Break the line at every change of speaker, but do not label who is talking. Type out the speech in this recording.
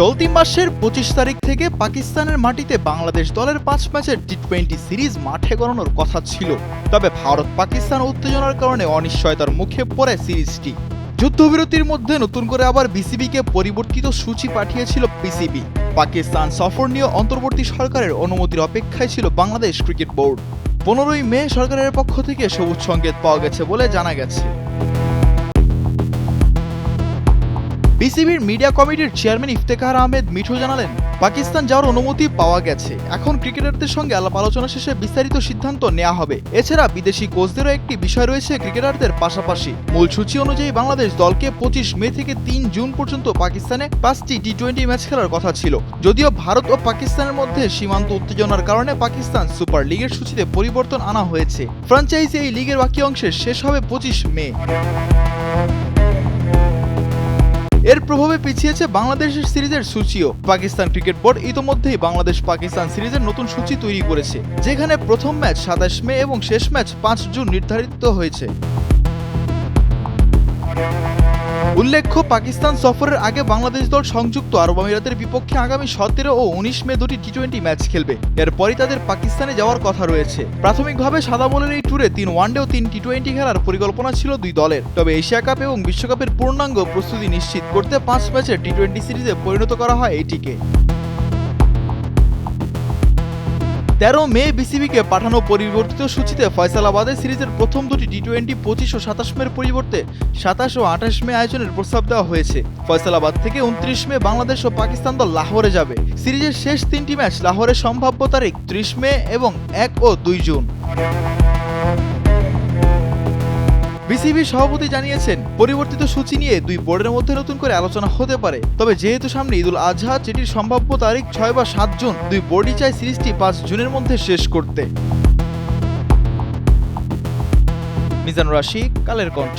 চলতি মাসের পঁচিশ তারিখ থেকে পাকিস্তানের মাটিতে বাংলাদেশ দলের পাঁচ ম্যাচের টি টোয়েন্টি সিরিজ মাঠে গড়ানোর কথা ছিল। তবে ভারত পাকিস্তান উত্তেজনার কারণে অনিশ্চয়তার মুখে পড়ে সিরিজটি। যুদ্ধবিরতির মধ্যে নতুন করে আবার বিসিবিকে পরিবর্তিত সূচি পাঠিয়েছিল পিসিবি পাকিস্তান সফর নিয়ে অন্তর্বর্তী সরকারের অনুমতির অপেক্ষায় ছিল বাংলাদেশ ক্রিকেট বোর্ড। পনেরোই মে সরকারের পক্ষ থেকে সবুজ সংকেত পাওয়া গেছে বলে জানা গেছে। বিসিবির মিডিয়া কমিটির চেয়ারম্যান ইফতেখার আহমেদ মিঠু জানালেন, পাকিস্তান যাওয়ার অনুমতি পাওয়া গেছে। এখন ক্রিকেটারদের সঙ্গে আলাপ আলোচনা শেষে বিস্তারিত সিদ্ধান্ত নেওয়া হবে। এছাড়া বিদেশি কোচদেরও একটি বিষয় রয়েছে ক্রিকেটারদের পাশাপাশি। মূল সূচি অনুযায়ী বাংলাদেশ দলকে পঁচিশ মে থেকে তিন জুন পর্যন্ত পাকিস্তানে পাঁচটি টি টোয়েন্টি ম্যাচ খেলার কথা ছিল। যদিও ভারত ও পাকিস্তানের মধ্যে সীমান্ত উত্তেজনার কারণে পাকিস্তান সুপার লিগের সূচিতে পরিবর্তন আনা হয়েছে। ফ্রাঞ্চাইজি এই লিগের বাকি অংশে শেষ হবে পঁচিশ মে। এর প্রভাবে পিছিয়েছে বাংলাদেশের সিরিজের সূচিও। পাকিস্তান ক্রিকেট বোর্ড ইতোমধ্যেই বাংলাদেশ পাকিস্তান সিরিজের নতুন সূচি তৈরি করেছে, যেখানে প্রথম ম্যাচ সাতাশ মে এবং শেষ ম্যাচ পাঁচ জুন নির্ধারিত হয়েছে। উল্লেখ্য, পাকিস্তান সফরের আগে বাংলাদেশ দল সংযুক্ত আরব আমিরাতের বিপক্ষে আগামী সতেরো ও উনিশ মে দুটি টি টোয়েন্টি ম্যাচ খেলবে। এরপরই তাদের পাকিস্তানে যাওয়ার কথা রয়েছে। প্রাথমিকভাবে সাদা বলের এই ট্যুরে তিন ওয়ানডে ও তিন টি টোয়েন্টি খেলার পরিকল্পনা ছিল দুই দলের। তবে এশিয়া কাপ এবং বিশ্বকাপের পূর্ণাঙ্গ প্রস্তুতি নিশ্চিত করতে পাঁচ ম্যাচের টি টোয়েন্টি সিরিজে পরিণত করা হয় এটিকে তেরো মে বিসিবিকে পাঠানো পরিবর্তিত সূচিতে ফয়সালাবাদে সিরিজের প্রথম দুটি টি টোয়েন্টি পঁচিশ ও সাতাশ মের পরিবর্তে সাতাশ ও আঠাশ মে আয়োজনের প্রস্তাব দেওয়া হয়েছে। ফয়সালাবাদ থেকে উনত্রিশ মে বাংলাদেশ ও পাকিস্তান দল লাহোরে যাবে। সিরিজের শেষ তিনটি ম্যাচ লাহোরের সম্ভাব্য তারিখ ত্রিশ মে এবং এক ও দুই জুন। বিসিবি সভাপতি জানিয়েছেন, পরিবর্তিত সূচি নিয়ে দুই বোর্ডের মধ্যে নতুন করে আলোচনা হতে পারে। তবে যেহেতু সামনে ঈদুল আজহা, যেটির সম্ভাব্য তারিখ ছয় বা সাত জুন, দুই বোর্ডই চায় সিরিজটি পাঁচ জুনের মধ্যে শেষ করতে। মিজান রাশি কালের কণ্ঠ।